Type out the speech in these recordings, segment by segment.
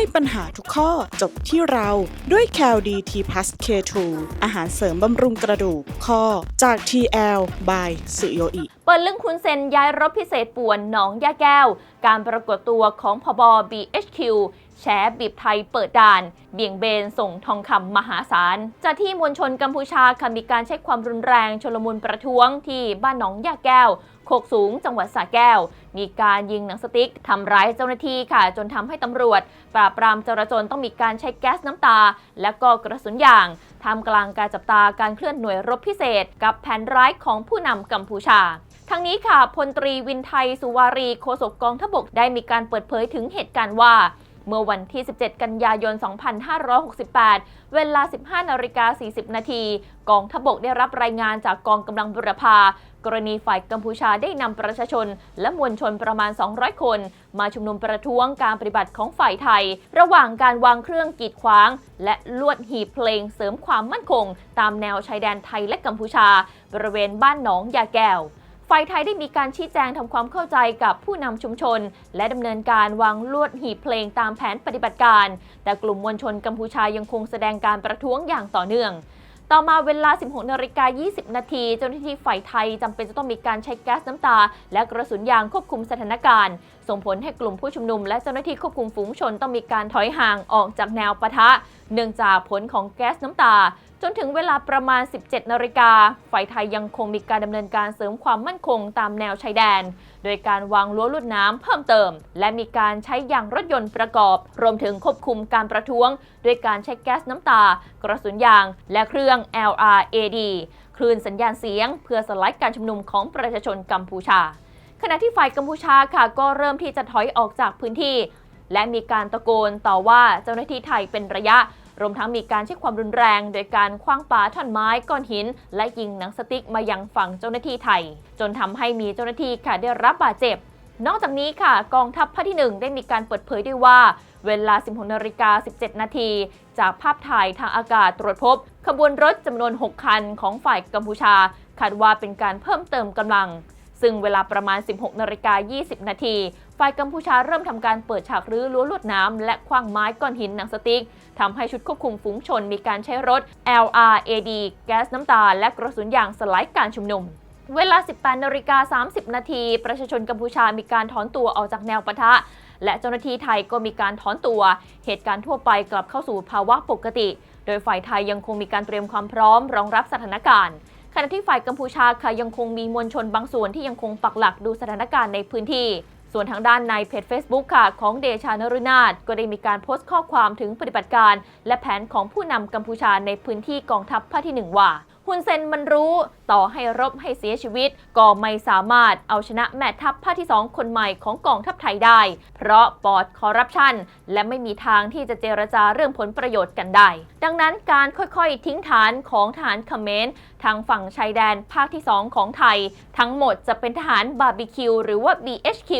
ให้ปัญหาทุกข้อจบที่เราด้วย c a l d t p l u s K2 อาหารเสริมบำรุงกระดูกข้อจาก TL by สุโยอิเปิดลึงคุณเซนย้ายรถพิเศษป่วนหนองยาแก้ว การปรากฏตัวของพบ BHQ แฉบีบไทยเปิดด่าน เบี่ยงเบนส่งทองคำมหาศาลจากที่มวลชนกัมพูชาค่ะมีการใช้ความรุนแรงชลมุนประท้วงที่บ้านหนองยาแก้วโคกสูงจังหวัดสระแก้ว มีการยิงหนังสติ๊กทำร้ายเจ้าหน้าที่ค่ะ จนทำให้ตำรวจ ปราบปรามจราจรต้องมีการใช้แก๊สน้ำตา และก็กระสุนยางท่ามกลางการจับตาการเคลื่อนหน่วยรบพิเศษ กับแผนร้ายของผู้นำกัมพูชาทั้งนี้ค่ะพลตรีวินไทยสุวารีโฆษกกองทพบกได้มีการเปิดเผยถึงเหตุการณ์ว่า เมื่อวันที่ 17 กันยายน 2568 เวลา 15นาฬิกา40 นาที กองทบกได้รับรายงานจากกองกำลังบุรพากรณีฝ่ายกัมพูชาได้นำประชาชน และมวลชนประมาณ 200 คน มาชุมนุมประท้วงการปฏิบัติของฝ่ายไทย ระหว่างการวางเครื่องกีดขวาง และลวดหีบเพลงเสริมความมั่นคง ตามแนวชายแดนไทยและกัมพูชา บริเวณบ้านหนองยาแก้ว ฝ่ายไทยได้มีการชี้แจงทำความเข้าใจกับผู้นำชุมชน และดำเนินการวางลวดหีบเพลงตามแผนปฏิบัติการ แต่กลุ่มมวลชนกัมพูชายังคงแสดงการประท้วงอย่างต่อเนื่อง ต่อมาเวลา 16นาฬิกา20 นาทีเจ้าหน้าที่ฝ่ายไทยจำเป็นจะต้องมีการใช้แก๊สน้ำตา และกระสุนยางควบคุมสถานการณ์ ส่งผลให้กลุ่มผู้ชุมนุมและเจ้าหน้าที่ควบคุมฝูงชนต้องมีการถอยห่างออกจากแนวปะทะ เนื่องจากผลของแก๊สน้ำตา จนถึงเวลาประมาณ 17นาฬิกาฝ่ายไทยยังคงมีการดำเนินการเสริมความมั่นคงตามแนวชายแดน โดยการวางรั้วลวดน้ำเพิ่มเติม และมีการใช้ยางรถยนต์ประกอบ รวมถึงควบคุมการประท้วง ด้วยการใช้แก๊สน้ำตา กระสุนยาง และเครื่อง LRAD คลื่นสัญญาณเสียง เพื่อสลายการชุมนุมของประชาชนกัมพูชา ขณะที่ฝ่ายกัมพูชาค่ะก็เริ่มที่จะถอยออกจากพื้นที่ และมีการตะโกนต่อว่าเจ้าหน้าที่ไทยเป็นระยะรวมทั้งมีการใช้ความรุนแรง โดยการคว้างปาท่อนไม้ก้อนหิน และยิงหนังสติ๊กมายังฝั่งเจ้าหน้าที่ไทย จนทำให้มีเจ้าหน้าที่ค่ะได้รับบาดเจ็บ นอกจากนี้ค่ะ กองทัพภาคที่ 1 ได้มีการเปิดเผยด้วยว่า เวลา 16นาฬิกา17 นาที จากภาพถ่ายทางอากาศตรวจพบ ขบวนรถจำนวน 6 คันของฝ่ายกัมพูชา คาดว่าเป็นการเพิ่มเติมกำลัง ซึ่งเวลาประมาณ 16นาฬิกา20 นาที ฝ่ายกัมพูชาเริ่มทำการเปิดฉากรื้อรั้วลวดน้ำและคว้างไม้ก้อนหินหนังสติ๊กทำให้ชุดควบคุมฝูงชนมีการใช้รถ LRAD แก๊สน้ำตา และกระสุนยางสลายการชุมนุม เวลา 18นาฬิกา30 นาที ประชาชนกัมพูชามีการถอนตัวออกจากแนวปะทะ และเจ้าหน้าที่ไทยก็มีการถอนตัว เหตุการณ์ทั่วไปกลับเข้าสู่ภาวะปกติ โดยฝ่ายไทยยังคงมีการเตรียมความพร้อม รองรับสถานการณ์ ขณะที่ฝ่ายกัมพูชาค่ะยังคงมีมวลชนบางส่วนที่ยังคงปักหลักดูสถานการณ์ในพื้นที่ ส่วนทางด้านในเพจ Facebook ค่ะของเดชานรุนาถก็ได้มีการโพสต์ข้อความถึงปฏิบัติการ และแผนของผู้นำกัมพูชาในพื้นที่กองทัพภาคที่ 1 ว่า ฮุนเซนมันรู้ ต่อให้รบให้เสียชีวิต ก็ไม่สามารถเอาชนะแม่ทัพภาคที่ 2 คนใหม่ของกองทัพไทยได้ เพราะปอดคอร์รัปชัน และไม่มีทางที่จะเจรจาเรื่องผลประโยชน์กันได้ ดังนั้นการค่อยๆ ทิ้งฐานของทหารเขมรทางฝั่งชายแดนภาคที่ 2 ของไทย ทั้งหมดจะเป็นทหารบาร์บีคิวหรือว่า BHQ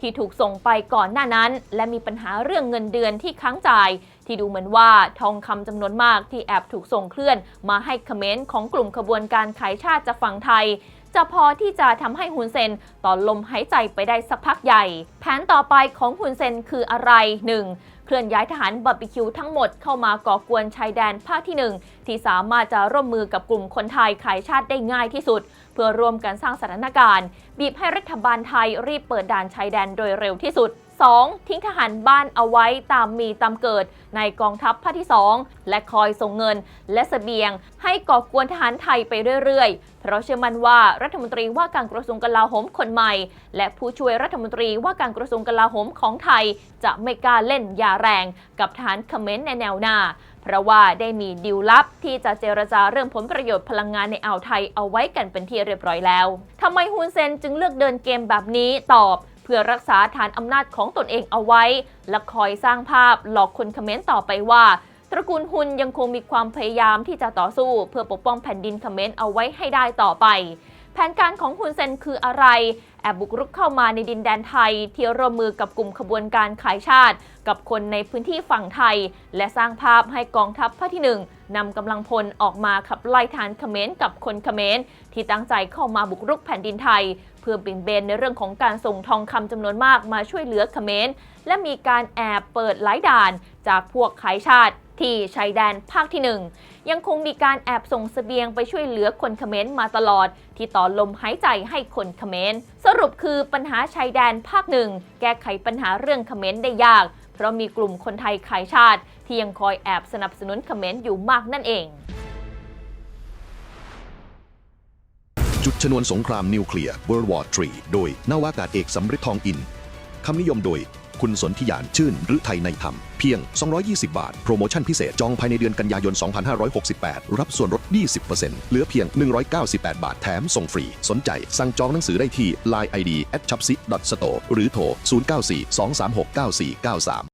ที่ถูกส่งไปก่อนหน้านั้น และมีปัญหาเรื่องเงินเดือนที่ค้างจ่าย ที่ดูเหมือนว่าทองคำจำนวนมากที่แอบถูกส่งเคลื่อน มาให้คอมเขมรของกลุ่มขบวนการขายชาติจากฝั่งไทยจะพอที่จะทำให้ฮุนเซนต่อลมหายใจไปได้สักพักใหญ่ แผนต่อไปของฮุนเซนคืออะไร 1. เคลื่อนย้ายทหารบาร์บีคิวทั้งหมดเข้ามาก่อกวนชายแดนภาคที่ 1 ที่สามารถจะร่วมมือกับกลุ่มคนไทยขายชาติได้ง่ายที่สุด เพื่อร่วมกันสร้างสถานการณ์ บีบให้รัฐบาลไทยรีบเปิดด่านชายแดนโดยเร็วที่สุด 2. ทิ้งทหารบ้านเอาไว้ตามมีตามเกิด ในกองทัพภาคที่ 2 และคอยส่งเงินและเสบียง ให้ก่อกวนทหารไทยไปเรื่อยๆ เพราะเชื่อมั่นว่ารัฐมนตรีว่าการกระทรวงกลาโหมคนใหม่ และผู้ช่วยรัฐมนตรีว่าการกระทรวงกลาโหมของไทย จะไม่กล้าเล่นยาแรง กับทหารเขมรในแนวหน้าเพราะว่าได้มีดิวลับที่จะเจรจาเรื่องผลประโยชน์พลังงานในอ่าวไทยเอาไว้กันเป็นที่เรียบร้อยแล้ว ทำไมฮุนเซนจึงเลือกเดินเกมแบบนี้ตอบ พื่อรักษาฐานอำนาจของตนเองเอาไว้ และคอยสร้างภาพหลอกคนคอมเมนต์ต่อไปว่า ตระกูลฮุนยังคงมีความพยายามที่จะต่อสู้ เพื่อปกป้องแผ่นดินคอมเมนต์เอาไว้ให้ได้ต่อไป แผนการของฮุนเซนคืออะไร แอบบุกรุกเข้ามาในดินแดนไทย ที่ร่วมมือกับกลุ่มขบวนการขายชาติ กับคนในพื้นที่ฝั่งไทย และสร้างภาพให้กองทัพภาคที่หนึ่งนำกำลังพลออกมาขับไล่ฐานเขมรกับคนเขมรที่ตั้งใจเข้ามาบุกรุกแผ่นดินไทย เพื่อเบี่งเบนในเรื่องของการส่งทองคำจำนวนมากมาช่วยเหลือเขมรและมีการแอบเปิดหลายด่านจากพวกขายชาติที่ชายแดนภาคที่ 1ยังคงมีการแอบส่งเสบียงไปช่วยเหลือคนเขมรมาตลอด ที่ต่อลมหายใจให้คนเขมรสรุปคือปัญหาชายแดนภาคหนึ่งแก้ไขปัญหาเรื่องเขมรได้ยาก เพราะมีกลุ่มคนไทยขายชาติ ที่ยังคอยแอบสนับสนุนเขมรอยู่มากนั่นเอง จุดชนวนสงครามนิวเคลียร์ World War III โดยนาวากาศเอกสำริดทองอินคำนิยมโดย คุณสนธิยานชื่นหรือไทยในธรรม เพียง 220 บาท โปรโมชั่นพิเศษจองภายในเดือนกันยายน 2568 รับส่วนลด 20%เหลือเพียง 198 บาทแถมส่งฟรี สนใจ สั่งจองหนังสือได้ที่ Line ID at c h a p s i store หรือโทร 094 236 9493